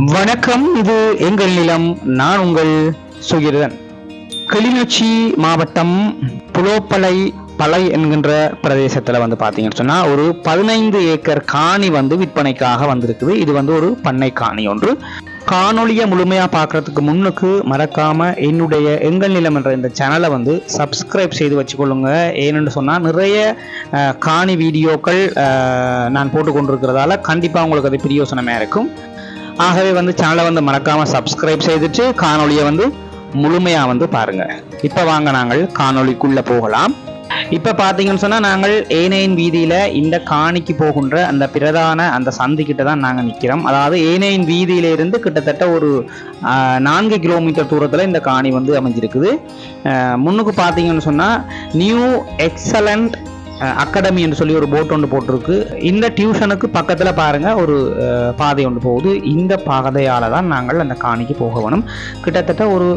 வணக்கம் இது எங்கள் நிலம் நான் உங்கள் சுகிரன் கிளிநொச்சி மாவட்டம் புலோப்பளை பலை என்கின்ற பிரதேசத்தில் வந்து பார்த்தீங்கன்னு சொன்னால் ஒரு பதினைந்து ஏக்கர் காணி வந்து விற்பனைக்காக வந்திருக்குது. இது வந்து ஒரு பண்ணை காணி ஒன்று. காணொலியை முழுமையாக பார்க்கறதுக்கு முன்னுக்கு மறக்காம என்னுடைய எங்கள் நிலம் என்ற இந்த சேனலை வந்து சப்ஸ்கிரைப் செய்து வச்சுக்கொள்ளுங்க. ஏன்னு சொன்னால் நிறைய காணி வீடியோக்கள் நான் போட்டுக்கொண்டிருக்கிறதால கண்டிப்பாக உங்களுக்கு அது பிரியோசனமாக இருக்கும். ஆகவே வந்து சேனலை வந்து மறக்காமல் சப்ஸ்கிரைப் செய்துட்டு காணொலியை வந்து முழுமையாக வந்து பாருங்க. இப்போ வாங்க நாங்கள் காணொலிக்குள்ளே போகலாம். இப்போ பார்த்தீங்கன்னு சொன்னால் நாங்கள் ஏனையின் வீதியில் இந்த காணிக்கு போகின்ற அந்த பிரதான அந்த சந்திக்கிட்ட தான் நாங்கள் நிற்கிறோம் அதாவது ஏனையின் வீதியிலிருந்து கிட்டத்தட்ட ஒரு நான்கு கிலோமீட்டர் தூரத்தில் இந்த காணி வந்து அமைஞ்சிருக்குது. முன்னுக்கு பார்த்தீங்கன்னு சொன்னால் நியூ எக்ஸலண்ட் அகாடமி என்று சொல்லி ஒரு போட் ஒன்று போட்டிருக்கு. இந்த டியூஷனுக்கு பக்கத்தில் பாருங்கள் ஒரு பாதை ஒன்று போகுது. இந்த பாதையால் தான் நாங்கள் அந்த காணிக்கு போக வேணும். கிட்டத்தட்ட ஒரு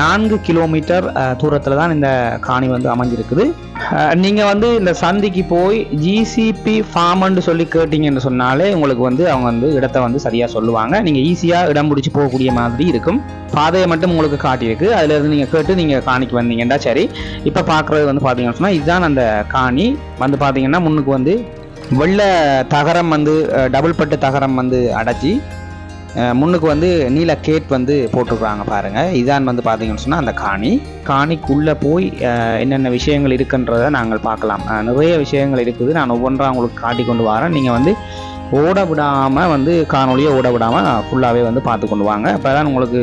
நான்கு கிலோமீட்டர் தூரத்தில் தான் இந்த காணி வந்து அமைஞ்சிருக்குது. நீங்கள் வந்து இந்த சந்திக்கு போய் ஜிசிபி ஃபார்ம்னு சொல்லி கேட்டிங்கன்னு சொன்னாலே உங்களுக்கு வந்து அவங்க வந்து இடத்த வந்து சரியாக சொல்லுவாங்க. நீங்கள் ஈஸியாக இடம் பிடிச்சி போகக்கூடிய மாதிரி இருக்கும். பாதையை மட்டும் உங்களுக்கு காட்டியிருக்கு. அதுலேருந்து இருந்து கேட்டு நீங்கள் காணிக்கு வந்தீங்கன்னா சரி. இப்போ பார்க்குறது வந்து பார்த்தீங்கன்னு சொன்னால் இதுதான் அந்த காணி. வந்து பார்த்தீங்கன்னா முன்னுக்கு வந்து வெள்ளை தகரம் வந்து டபுள் பட்டு தகரம் வந்து அடைச்சி முன்னுக்கு வந்து நீல கேட் வந்து போட்டிருக்காங்க பாருங்கள் இதான் வந்து பார்த்தீங்கன்னு சொன்னால் அந்த காணி. காணிக்குள்ளே போய் என்னென்ன விஷயங்கள் இருக்குன்றதை நாங்கள் பார்க்கலாம். நிறைய விஷயங்கள் இருக்குது. நான் ஒவ்வொன்றா உங்களுக்கு காட்டி கொண்டு வரேன். நீங்கள் வந்து ஓட விடாமல் வந்து காணொலியை ஓட விடாமல் ஃபுல்லாகவே வந்து பார்த்து கொண்டு வாங்க. அப்போ தான் உங்களுக்கு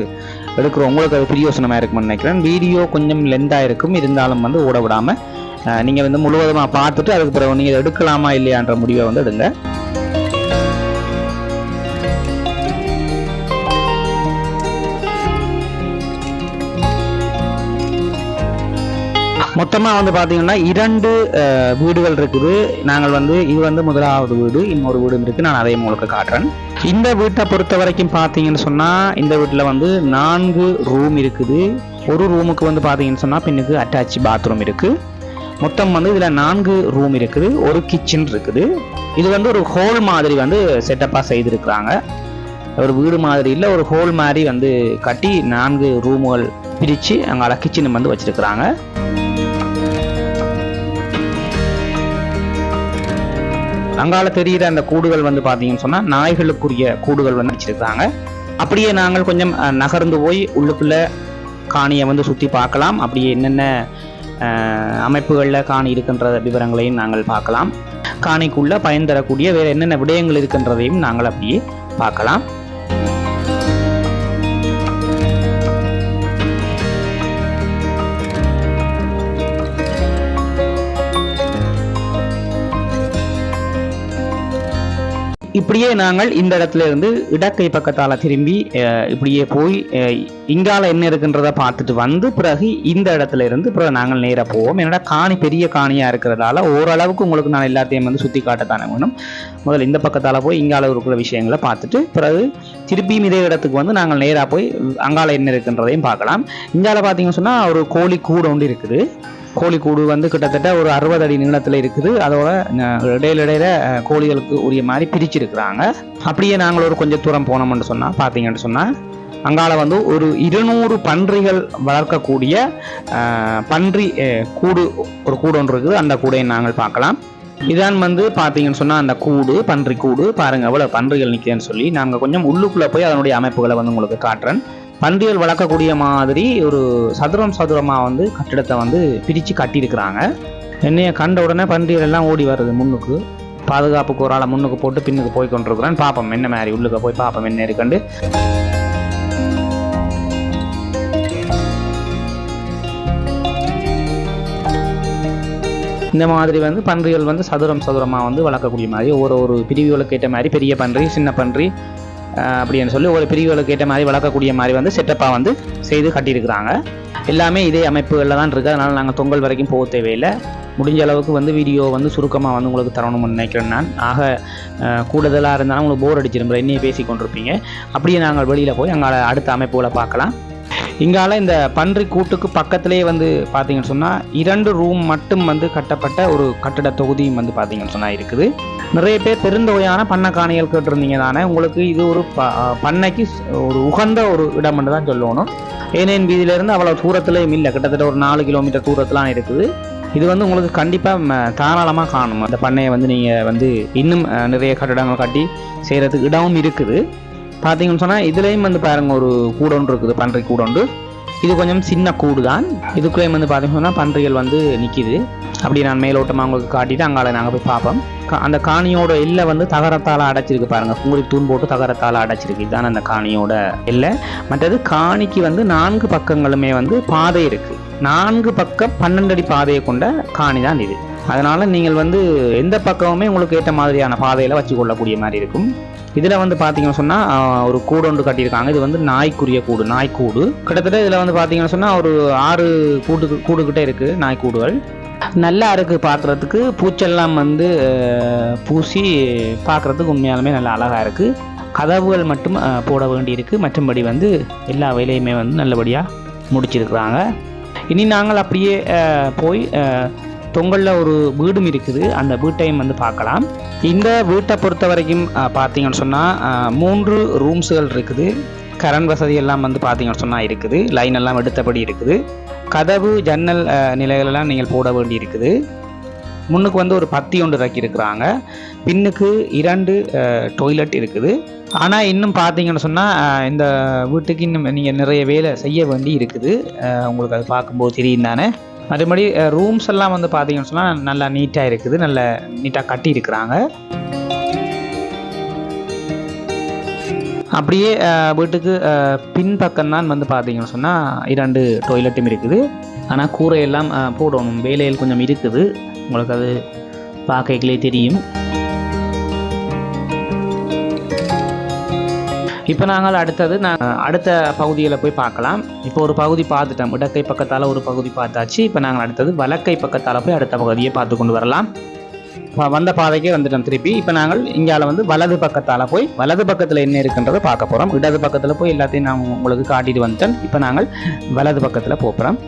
எடுக்கிற உங்களுக்கு அது பிரியோசனமாக இருக்கும்னு நினைக்கிறேன். வீடியோ கொஞ்சம் லென்த்தாக இருக்கும். இருந்தாலும் வந்து ஓட விடாமல் நீங்கள் வந்து முழுவதுமாக பார்த்துட்டு அதுக்கு பிறகு நீங்கள் எடுக்கலாமா இல்லையான்ற முடிவை வந்து எடுங்க. மொத்தமாக வந்து பார்த்தீங்கன்னா இரண்டு வீடுகள் இருக்குது. நாங்கள் வந்து இது வந்து முதலாவது வீடு இன்னொரு வீடும் இருக்குது நான் அதையும் உங்களுக்கு காட்டுறேன். இந்த வீட்டை பொறுத்த வரைக்கும் பார்த்தீங்கன்னு சொன்னால் இந்த வீட்டில் வந்து நான்கு ரூம் இருக்குது. ஒரு ரூமுக்கு வந்து பார்த்தீங்கன்னு சொன்னால் பின்னுக்கு அட்டாச் பாத்ரூம் இருக்குது மொத்தம் வந்து இதில் நான்கு ரூம் இருக்குது ஒரு கிச்சன் இருக்குது. இது வந்து ஒரு ஹோல் மாதிரி வந்து செட்டப்பாக செய்திருக்கிறாங்க. ஒரு வீடு மாதிரி இல்லை ஒரு ஹோல் மாதிரி வந்து கட்டி நான்கு ரூமுகள் பிரித்து அங்கே கிச்சன் வந்து வச்சிருக்கிறாங்க. அங்கால தெரிகிற அந்த கூடுகள் வந்து பார்த்தீங்கன்னு சொன்னால் நாய்களுக்குரிய கூடுகள் வந்து வச்சிருக்காங்க அப்படியே நாங்கள் கொஞ்சம் நகர்ந்து போய் உள்ளுக்குள்ள காணியை வந்து சுற்றி பார்க்கலாம். அப்படியே என்னென்ன அமைப்புகளில் காணி இருக்கின்ற விவரங்களையும் நாங்கள் பார்க்கலாம். காணிக்குள்ள பயன் தரக்கூடிய வேறு என்னென்ன விடயங்கள் இருக்கின்றதையும் நாங்கள் அப்படியே பார்க்கலாம். இப்படியே நாங்கள் இந்த இடத்துல இருந்து இடக்கை பக்கத்தால் திரும்பி இப்படியே போய் இங்கால என்ன இருக்குன்றத பார்த்துட்டு வந்து பிறகு இந்த இடத்துல இருந்து பிறகு நாங்கள் நேராக போவோம். என்னடா காணி பெரிய காணியாக இருக்கிறதால ஓரளவுக்கு உங்களுக்கு நான் எல்லாத்தையும் வந்து சுற்றி காட்டத்தானே வேணும். முதல்ல இந்த பக்கத்தால் போய் இங்கால இருக்கிற விஷயங்களை பார்த்துட்டு பிறகு திருப்பியும் இதே இடத்துக்கு வந்து நாங்கள் நேராக போய் அங்கால என்ன இருக்குன்றதையும் பார்க்கலாம். இங்கால பார்த்தீங்கன்னு சொன்னால் ஒரு கோழி கூடு ஒன்று இருக்குது. கோழிக்கூடு வந்து கிட்டத்தட்ட ஒரு அறுபது அடி நீளத்தில் இருக்குது. அதோட அஹ், இடையில இடையில கோழிகளுக்கு உரிய மாதிரி பிரிச்சிருக்கிறாங்க. அப்படியே நாங்கள் ஒரு கொஞ்சம் தூரம் போனோம்னு சொன்னால் பார்த்தீங்கன்னு சொன்னால் அங்கால வந்து ஒரு இருநூறு பன்றிகள் வளர்க்கக்கூடிய பன்றி கூடு ஒரு கூடு ஒன்று இருக்குது. அந்த கூடையை நாங்கள் பார்க்கலாம். இதான் வந்து பார்த்தீங்கன்னு சொன்னால் அந்த கூடு பன்றி கூடு பாருங்க எவ்வளோ பன்றிகள் நிற்கிறேன்னு சொல்லி நாங்கள் கொஞ்சம் உள்ளுக்குள்ளே போய் அதனுடைய அமைப்புகளை வந்து உங்களுக்கு காட்டுறேன். பன்றிகள் வளர்க்கக்கூடிய மாதிரி ஒரு சதுரம் சதுரமாக வந்து கட்டிடத்தை வந்து பிரித்து கட்டியிருக்கிறாங்க. என்னையை கண்ட உடனே பன்றிகள் எல்லாம் ஓடி வருது முன்னுக்கு. பாதுகாப்புக்கு ஒரு ஆளை முன்னுக்கு போட்டு பின்னுக்கு போய் கொண்டிருக்கிறேன். பார்ப்போம் என்ன மாதிரி உள்ளுக்க போய் பார்ப்போம் என்ன இருக்குண்டு இந்த மாதிரி வந்து பன்றிகள் வந்து சதுரம் சதுரமாக வந்து வளர்க்கக்கூடிய மாதிரி ஒரு ஒரு பிரிவுகளுக்கு ஏற்ற மாதிரி பெரிய பன்றி சின்ன பன்றி அப்படின்னு சொல்லி ஒரு பிரிவுகளுக்கு ஏற்ற மாதிரி வளர்க்கக்கூடிய மாதிரி வந்து செட்டப்பாக வந்து செய்து கட்டியிருக்கிறாங்க. எல்லாமே இதே அமைப்புகளில் தான் இருக்குது அதனால் நாங்கள் தொங்கல் வரைக்கும் போக தேவையில்லை. முடிஞ்ச அளவுக்கு வந்து வீடியோ வந்து சுருக்கமாக வந்து உங்களுக்கு தரணும்னு நினைக்கிறேன் நான். ஆக கூடுதலாக இருந்தாலும் உங்களுக்கு போர் அடிச்சிருந்த என்னையே பேசி கொண்டிருப்பீங்க அப்படியே நாங்கள் வெளியில் போய் அங்கே அடுத்த அமைப்புகளை பார்க்கலாம். இங்கால இந்த பன்றி கூட்டுக்கு பக்கத்திலேயே வந்து பார்த்தீங்கன்னு சொன்னால் இரண்டு ரூம் மட்டும் வந்து கட்டப்பட்ட ஒரு கட்டட தொகுதியும் வந்து பார்த்தீங்கன்னு சொன்னால் இருக்குது. நிறைய பேர் பெருந்தொகையான பண்ணக்காணிகள் கேட்டிருந்தீங்க தானே. உங்களுக்கு இது ஒரு ப பண்ணைக்கு ஒரு உகந்த ஒரு இடம் தான் சொல்லணும். ஏனேன் வீதியிலேருந்து அவ்வளோ தூரத்துலேயும் இல்லை. கிட்டத்தட்ட ஒரு நாலு கிலோமீட்டர் தூரத்துலாம் இருக்குது. இது வந்து உங்களுக்கு கண்டிப்பாக தாராளமாக காணும். அந்த பண்ணையை வந்து நீங்கள் வந்து இன்னும் நிறைய கட்டடங்கள் கட்டி செய்கிறதுக்கு இடமும் இருக்குது. பார்த்தீங்கன்னு சொன்னால் இதுலேயும் வந்து பாருங்க ஒரு கூடொன்று இருக்குது பன்றி கூடொன்று. இது கொஞ்சம் சின்ன கூடு தான் இதுக்குள்ளேயும் வந்து பார்த்தீங்கன்னு சொன்னால் பன்றிகள் வந்து நிற்கிது அப்படி நான் மேலோட்டமாக உங்களுக்கு காட்டிட்டு அங்கால நாங்கள் போய் பார்ப்போம். கா- அந்த காணியோட எல்லை வந்து தகரத்தால் அடைச்சிருக்கு பாருங்கள் குங்குடி தூண் போட்டு தகரத்தால் அடைச்சிருக்கு. இதுதான் அந்த காணியோட எல்லை. மற்றது காணிக்கு வந்து நான்கு பக்கங்களுமே வந்து பாதை இருக்குது நான்கு பக்கம் பன்னெண்டு அடி பாதையை கொண்ட காணி தான் இது. அதனால் நீங்கள் வந்து எந்த பக்கமுமே உங்களுக்கு ஏற்ற மாதிரியான பாதையில் வச்சு கொள்ளக்கூடிய மாதிரி இருக்கும். இதில் வந்து பார்த்தீங்கன்னு சொன்னால் ஒரு கூடு ஒன்று கட்டியிருக்காங்க. இது வந்து நாய்க்குரிய கூடு நாய்க்கூடு. கிட்டத்தட்ட இதில் வந்து பார்த்தீங்கன்னு சொன்னா ஒரு ஆறு கூடு கூடுகிட்ட இருக்குது நாய்க்கூடுகள். நல்லா இருக்குது பார்க்குறதுக்கு பூச்செல்லாம் வந்து பூசி பார்க்குறதுக்கு உண்மையாலுமே நல்லா அழகாக இருக்குது கதவுகள் மட்டும் போட வேண்டியிருக்கு. மற்றபடி வந்து எல்லா வேலையுமே வந்து நல்லபடியாக முடிச்சிருக்கிறாங்க. இனி நாங்கள் அப்படியே போய் தொங்கலில் ஒரு வீடும் இருக்குது. அந்த வீட்டையும் வந்து பார்க்கலாம். இந்த வீட்டை பொறுத்த வரைக்கும் பார்த்தீங்கன்னு சொன்னால் மூன்று ரூம்ஸுகள் இருக்குது. கரண்ட் வசதி எல்லாம் வந்து பார்த்தீங்கன்னு சொன்னால் இருக்குது. லைன் எல்லாம் எடுத்தபடி இருக்குது. கதவு ஜன்னல் நிலைகளெல்லாம் நீங்கள் போட வேண்டி இருக்குது முன்னுக்கு வந்து ஒரு பத்தி ஒன்று இறக்கியிருக்கிறாங்க. பின்னுக்கு இரண்டு டொய்லெட் இருக்குது. ஆனால் இன்னும் பார்த்தீங்கன்னு சொன்னால் இந்த வீட்டுக்கு இன்னும் நீங்கள் நிறைய வேலை செய்ய வேண்டி இருக்குது உங்களுக்கு அது பார்க்கும்போது தெரியும் தானே? மறுபடி ரூம்ஸ் எல்லாம் வந்து பார்த்தீங்கன்னு சொன்னால் நல்லா நீட்டாக இருக்குது. நல்ல நீட்டாக கட்டி இருக்கிறாங்க அப்படியே வீட்டுக்கு பின் பின்பக்கம் தான் வந்து பார்த்தீங்கன்னு சொன்னால் இரண்டு டொய்லெட்டும் இருக்குது. ஆனால் கூரையெல்லாம் போடணும். வேலையில் கொஞ்சம் இருக்குது. உங்களுக்கு அது பார்க்கலே தெரியும். இப்போ நாங்கள் அடுத்தது நான் அடுத்த பகுதியில் போய் பார்க்கலாம். இப்போ ஒரு பகுதி பார்த்துட்டோம். இடக்கை பக்கத்தால் ஒரு பகுதி பார்த்தாச்சு. இப்போ நாங்கள் அடுத்தது வலக்கை பக்கத்தால் போய் அடுத்த பகுதியை பார்த்து கொண்டு வரலாம். வந்த பாதைக்கே வந்துட்டோம் திருப்பி. இப்போ நாங்கள் இங்கால வந்து வலது பக்கத்தால் போய் வலது பக்கத்தில் என்ன இருக்குன்றதை பார்க்க போகிறோம் இடது பக்கத்தில் போய் எல்லாத்தையும் நான் உங்களுக்கு காட்டிட்டு வந்துட்டேன். இப்போ நாங்கள் வலது பக்கத்தில் போகிறோம்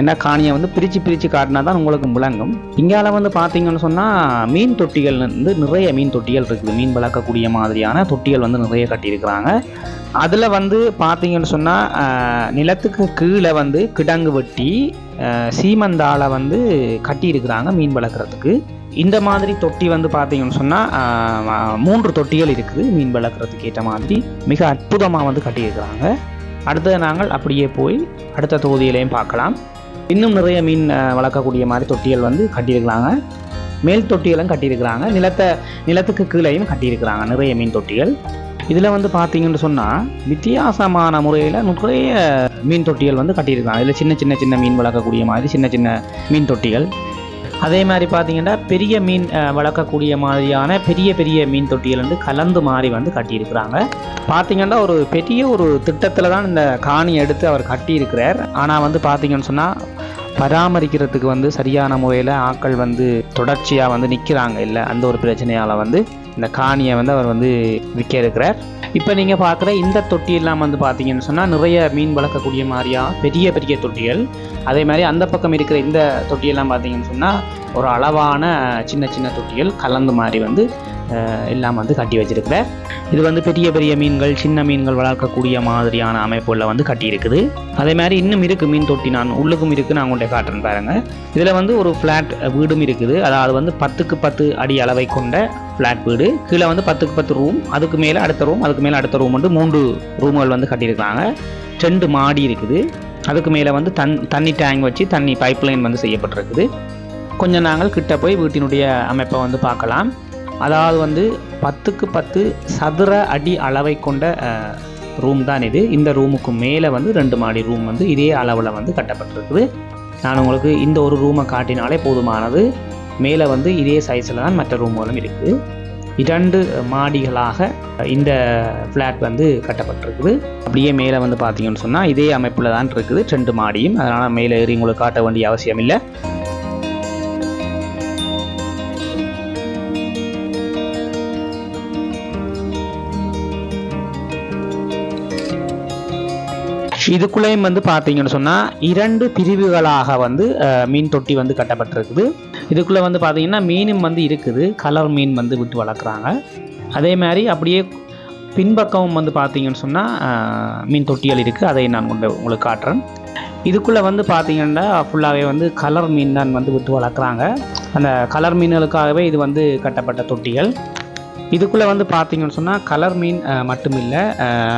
ஏன்னா காணியை வந்து பிரித்து பிரித்து காட்டினா தான் உங்களுக்கு விளங்கும் இங்கால வந்து பார்த்தீங்கன்னு சொன்னால் மீன் தொட்டிகள் வந்து நிறைய மீன் தொட்டிகள் இருக்குது. மீன் வளர்க்கக்கூடிய மாதிரியான தொட்டிகள் வந்து நிறைய கட்டியிருக்கிறாங்க. அதில் வந்து பார்த்தீங்கன்னு சொன்னால் நிலத்துக்கு கீழே வந்து கிடங்கு வெட்டி சீமந்தால வந்து கட்டியிருக்கிறாங்க மீன் வளர்க்குறதுக்கு. இந்த மாதிரி தொட்டி வந்து பார்த்தீங்கன்னு சொன்னால் மூன்று தொட்டிகள் இருக்குது மீன் வளர்க்குறதுக்கு ஏற்ற மாதிரி. மிக அற்புதமாக வந்து கட்டியிருக்கிறாங்க. அடுத்தது நாங்கள் அப்படியே போய் அடுத்த தொகுதியிலையும் பார்க்கலாம். இன்னும் நிறைய மீன் வளர்க்கக்கூடிய மாதிரி தொட்டிகள் வந்து கட்டியிருக்கிறாங்க. மேல் தொட்டிகளும் கட்டியிருக்கிறாங்க. நிலத்தை நிலத்துக்கு கீழேயும் கட்டியிருக்கிறாங்க நிறைய மீன் தொட்டிகள். இதில் வந்து பார்த்தீங்கன்னு சொன்னால் வித்தியாசமான முறையில் நிறைய மீன் தொட்டிகள் வந்து கட்டியிருக்காங்க இதில் சின்ன சின்ன சின்ன மீன் வளர்க்கக்கூடிய மாதிரி சின்ன சின்ன மீன் தொட்டிகள். அதே மாதிரி பார்த்தீங்கன்னா பெரிய மீன் வளர்க்கக்கூடிய மாதிரியான பெரிய பெரிய மீன் தொட்டிகள் வந்து கலந்து மாறி வந்து கட்டியிருக்கிறாங்க. பார்த்தீங்கன்னா ஒரு பெரிய ஒரு திட்டத்தில் தான் இந்த காணி எடுத்து அவர் கட்டியிருக்கிறார். ஆனால் வந்து பார்த்தீங்கன்னு சொன்னால் பராமரிக்கிறதுக்கு வந்து சரியான முறையில் ஆக்கள் வந்து தொடர்ச்சியாக வந்து நிற்கிறாங்க இல்லை அந்த ஒரு பிரச்சனையால் வந்து இந்த காணியை வந்து அவர் வந்து விற்க இருக்கிறார். இப்போ நீங்கள் பார்க்குற இந்த தொட்டியெல்லாம் வந்து பார்த்தீங்கன்னு சொன்னால் நிறைய மீன் வளர்க்கக்கூடிய மாதிரியா பெரிய பெரிய தொட்டிகள். அதே மாதிரி அந்த பக்கம் இருக்கிற இந்த தொட்டியெல்லாம் பார்த்தீங்கன்னு சொன்னால் ஒரு அளவான சின்ன சின்ன தொட்டிகள் கலந்து மாதிரி வந்து எல்லாம் வந்து கட்டி வச்சிருக்கிறார் இது வந்து பெரிய பெரிய மீன்கள் சின்ன மீன்கள் வளர்க்கக்கூடிய மாதிரியான அமைப்புகளில் வந்து கட்டி இருக்குது. அதே மாதிரி இன்னும் இருக்குது மீன் தொட்டி நான் உள்ளுக்கும் இருக்குது நான் உங்கள்கிட்ட காட்டுறேன் பாருங்கள் இதில் வந்து ஒரு ஃப்ளாட் வீடும் இருக்குது. அதாவது வந்து பத்துக்கு பத்து அடி அளவை கொண்ட ஃப்ளாட் வீடு. கீழே வந்து பத்துக்கு பத்து ரூம் அதுக்கு மேலே அடுத்த ரூம் அதுக்கு மேலே அடுத்த ரூம் வந்து மூன்று ரூம்கள் வந்து கட்டியிருக்காங்க ரெண்டு மாடி இருக்குது. அதுக்கு மேலே வந்து தன் தண்ணி டேங்க் வச்சு தண்ணி பைப்லைன் வந்து செய்யப்பட்டிருக்குது. கொஞ்சம் நாங்கள் கிட்ட போய் வீட்டினுடைய அமைப்பை வந்து பார்க்கலாம். அதாவது வந்து பத்துக்கு பத்து சதுர அடி அளவை கொண்ட ரூம் தான் இது. இந்த ரூமுக்கு மேலே வந்து ரெண்டு மாடி ரூம் வந்து இதே அளவில் வந்து கட்டப்பட்டிருக்குது. நான் உங்களுக்கு இந்த ஒரு ரூமை காட்டினாலே போதுமானது. மேலே வந்து இதே சைஸில் தான் மற்ற ரூம்களும் இருக்குது இரண்டு மாடிகளாக இந்த ஃப்ளாட் வந்து கட்டப்பட்டிருக்குது. அப்படியே மேலே வந்து பார்த்தீங்கன்னு சொன்னால் இதே அமைப்பில் தான் இருக்குது. ரெண்டு மாடியும். அதனால் மேலே ஏறி உங்களுக்கு காட்ட வேண்டிய அவசியம் இல்லை இதுக்குள்ளேயும் வந்து பார்த்தீங்கன்னு சொன்னால் இரண்டு பிரிவுகளாக வந்து மீன் தொட்டி வந்து கட்டப்பட்டிருக்குது. இதுக்குள்ளே வந்து பார்த்தீங்கன்னா மீனும் வந்து இருக்குது. கலர் மீன் வந்து விட்டு வளர்க்குறாங்க. அதே மாதிரி அப்படியே பின்பக்கமும் வந்து பார்த்தீங்கன்னு சொன்னால் மீன் தொட்டிகள் இருக்குது அதை நான் கொண்டு உங்களுக்கு காட்டுறேன். இதுக்குள்ளே வந்து பார்த்தீங்கன்னா ஃபுல்லாகவே வந்து கலர் மீன் தான் வந்து விட்டு வளர்க்குறாங்க. அந்த கலர் மீன்களுக்காகவே இது வந்து கட்டப்பட்ட தொட்டிகள். இதுக்குள்ளே வந்து பார்த்தீங்கன்னு சொன்னால் கலர் மீன் மட்டும் இல்லை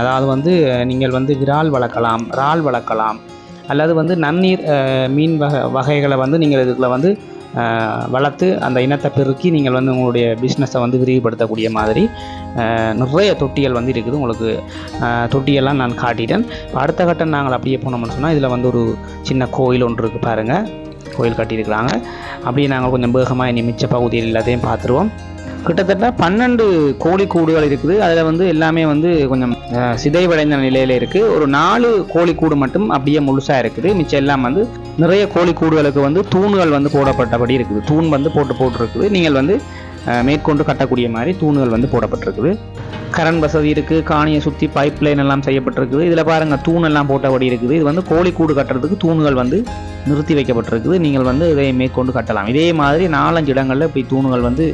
அதாவது வந்து நீங்கள் வந்து விரால் வளர்க்கலாம் இறால் வளர்க்கலாம் அல்லது வந்து நன்னீர் மீன் வகை வகைகளை வந்து நீங்கள் இதுக்குள்ளே வந்து வளர்த்து அந்த இனத்தை பெருக்கி நீங்கள் வந்து உங்களுடைய பிஸ்னஸை வந்து விரிவுபடுத்தக்கூடிய மாதிரி நிறைய தொட்டிகள் வந்து இருக்குது. உங்களுக்கு தொட்டியெல்லாம் நான் காட்டிட்டேன். இப்ப அடுத்த கட்டம் நாங்கள் அப்படியே போனோம்னு சொன்னால் இதில் வந்து ஒரு சின்ன கோயில் ஒன்று இருக்குது பாருங்கள் கோயில் கட்டியிருக்கிறாங்க. அப்படியே நாங்கள் கொஞ்சம் வேகமாக இனி மிச்ச பகுதியில் எல்லாத்தையும் பார்த்துருவோம். கிட்டத்தட்ட பன்னெண்டு கோழி கூடுகள் இருக்குது. அதில் வந்து எல்லாமே வந்து கொஞ்சம் சிதைவடைந்த நிலையில் இருக்குது ஒரு நாலு கோழி கூடு மட்டும் அப்படியே முழுசாக இருக்குது. மிச்சம் எல்லாம் வந்து நிறைய கோழி கூடுகளுக்கு வந்து தூண்கள் வந்து போடப்பட்டபடி இருக்குது. தூண் வந்து போட்டு போட்டிருக்குது. நீங்கள் வந்து மேற்கொண்டு கட்டக்கூடிய மாதிரி தூண்கள் வந்து போடப்பட்டிருக்குது. கரண்ட் வசதி இருக்குது காணியை சுற்றி பைப் லைன் எல்லாம் செய்யப்பட்டிருக்குது. இதில் பாருங்கள் தூண் எல்லாம் போட்டபடி இருக்குது. இது வந்து கோழி கூடு கட்டுறதுக்கு தூண்கள் வந்து நிறுத்தி வைக்கப்பட்டிருக்குது. நீங்கள் வந்து இதை மேற்கொண்டு கட்டலாம். இதே மாதிரி நாலஞ்சு இடங்களில் இப்படி தூண்கள் வந்து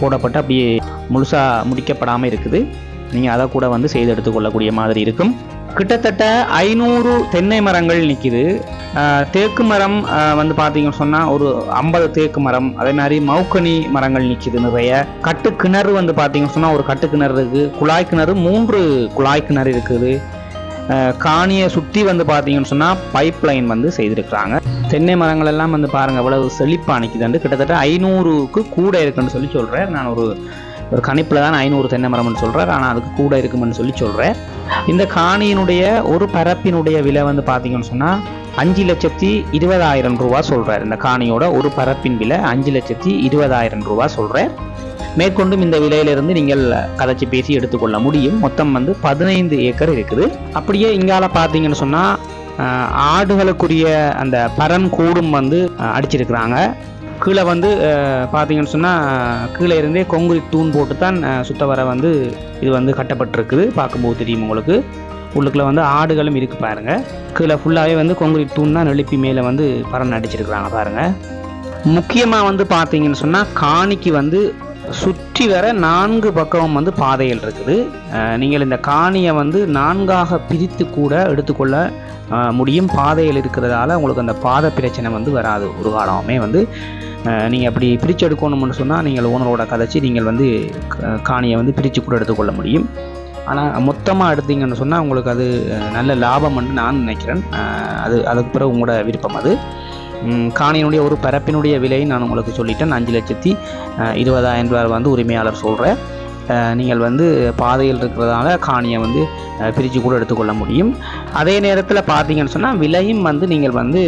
போடப்பட்டு அப்படியே முழுசாக முடிக்கப்படாமல் இருக்குது. நீங்கள் அதை கூட வந்து செய்து எடுத்துக்கொள்ளக்கூடிய மாதிரி இருக்கும். கிட்டத்தட்ட ஐநூறு தென்னை மரங்கள் நிற்கிது தேக்கு மரம் வந்து பார்த்தீங்கன்னு சொன்னால் ஒரு ஐம்பது தேக்கு மரம் அதே மாதிரி மவுக்கனி மரங்கள் நிற்கிது நிறைய. கட்டு கிணறு வந்து பார்த்தீங்கன்னு சொன்னால் ஒரு கட்டு கிணறு இருக்குது குழாய் கிணறு மூன்று குழாய் கிணறு இருக்குது. காணியை சுற்றி வந்து பார்த்தீங்கன்னு சொன்னால் பைப் லைன் வந்து செய்திருக்கிறாங்க. தென்னை மரங்கள் எல்லாம் வந்து பாருங்கள் எவ்வளவு செழிப்பாக நிற்கிதுண்டு கிட்டத்தட்ட ஐநூறுக்கு கூட இருக்குன்னு சொல்லி சொல்கிறேன் நான் ஒரு ஒரு கணிப்பில் தான் ஐநூறு தென்னை மரம்னு சொல்கிறார் ஆனால் அதுக்கு கூட இருக்குமென்னு சொல்லி சொல்கிறேன் இந்த காணியினுடைய ஒரு பரப்பினுடைய விலை வந்து பார்த்தீங்கன்னு சொன்னால் அஞ்சு லட்சத்தி இருபதாயிரம் ரூபா சொல்கிறார் இந்த காணியோட ஒரு பரப்பின் விலை அஞ்சு லட்சத்தி இருபதாயிரம் ரூபா சொல்கிறேன் மேற்கொண்டும் இந்த விலையிலிருந்து நீங்கள் கதைச்சி பேசி எடுத்துக்கொள்ள முடியும். மொத்தம் வந்து பதினைந்து ஏக்கர் இருக்குது. அப்படியே இங்கால பார்த்தீங்கன்னு சொன்னால் ஆடுகளுக்குரிய அந்த பரன் கூடும் வந்து அடிச்சிருக்கிறாங்க. கீழே வந்து பார்த்தீங்கன்னு சொன்னால் கீழே இருந்தே கொங்குரிட் தூண் போட்டு தான் சுத்தவரை வந்து இது வந்து கட்டப்பட்டிருக்குது. பார்க்கும்போது தெரியும் உங்களுக்கு. உள்ளுக்குள்ளே வந்து ஆடுகளும் இருக்குது பாருங்கள் கீழே ஃபுல்லாகவே வந்து கொங்குரிட் தூண் தான் எழுப்பி மேலே வந்து பறன் அடிச்சிருக்கிறாங்க பாருங்கள் முக்கியமாக வந்து பார்த்தீங்கன்னு சொன்னால் காணிக்கு வந்து சுற்றி வர நான்கு பக்கமும் வந்து பாதைகள் இருக்குது. நீங்கள் இந்த காணியை வந்து நான்காக பிரித்து கூட எடுத்துக்கொள்ள முடியும். பாதைகள் இருக்கிறதால உங்களுக்கு அந்த பாதை பிரச்சனை வந்து வராது. ஒரு காலமே வந்து நீங்கள் அப்படி பிரித்து எடுக்கணும்னு சொன்னால் நீங்கள் ஓனரோட கதைச்சி நீங்கள் வந்து க- காணியை வந்து பிரித்து கூட எடுத்துக்கொள்ள முடியும். ஆனால் மொத்தமாக எடுத்தீங்கன்னு சொன்னால் உங்களுக்கு அது நல்ல லாபம்னு நான் நினைக்கிறேன். அது அதுக்கு பிறகு உங்களோட விருப்பம் அது. காணியினுடைய ஒரு பரப்பினுடைய விலை நான் உங்களுக்கு சொல்லிட்டேன். அஞ்சு லட்சத்தி இருபதாயிரம் ரூபாய் வந்து உரிமையாளர் சொல்கிறேன் நீங்கள் வந்து பாதையில் இருக்கிறதால காணியை வந்து பிரித்து கூட எடுத்துக்கொள்ள முடியும். அதே நேரத்தில் பார்த்தீங்கன்னு சொன்னால் விலையும் வந்து நீங்கள் வந்து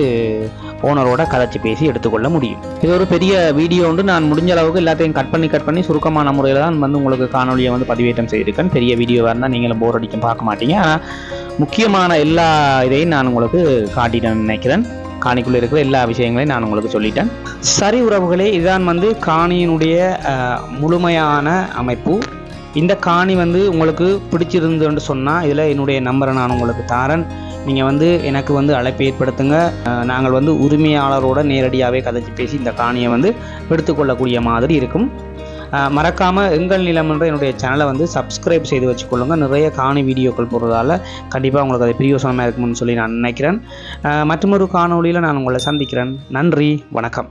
ஓனரோட கதைச்சி பேசி எடுத்துக்கொள்ள முடியும். இது ஒரு பெரிய வீடியோ வந்து நான் முடிஞ்ச அளவுக்கு எல்லாத்தையும் கட் பண்ணி கட் பண்ணி சுருக்கமான முறையில் தான் வந்து உங்களுக்கு காணொலியை வந்து பதிவேற்றம் செய்திருக்கேன். பெரிய வீடியோவாக இருந்தால் நீங்களும் போர் அடிக்கும் பார்க்க மாட்டீங்க. ஆனால் முக்கியமான எல்லா இதையும் நான் உங்களுக்கு காட்டிட்டேன் நினைக்கிறேன். காணிக்குள்ளே இருக்கிற எல்லா விஷயங்களையும் நான் உங்களுக்கு சொல்லிட்டேன். சரி உறவுகளே இதுதான் வந்து காணியினுடைய முழுமையான அமைப்பு. இந்த காணி வந்து உங்களுக்கு பிடிச்சிருந்துன்னு சொன்னால் இதில் என்னுடைய நம்பரை நான் உங்களுக்கு தாரன். நீங்கள் வந்து எனக்கு வந்து அழைப்பு ஏற்படுத்துங்க. நாங்கள் வந்து உரிமையாளரோட நேரடியாகவே கதைச்சி பேசி இந்த காணியை வந்து எடுத்துக்கொள்ளக்கூடிய மாதிரி இருக்கும். மறக்காமல் எங்கள் நிலம் என்ற என்னுடைய சேனலை வந்து சப்ஸ்கிரைப் செய்து வச்சுக்கொள்ளுங்க. நிறைய காணி வீடியோக்கள் போடுறதால கண்டிப்பாக உங்களுக்கு அது பிரியோசனமாக இருக்கும்னு சொல்லி நான் நினைக்கிறேன். மற்றொரு காணொளியில் நான் உங்களை சந்திக்கிறேன். நன்றி வணக்கம்.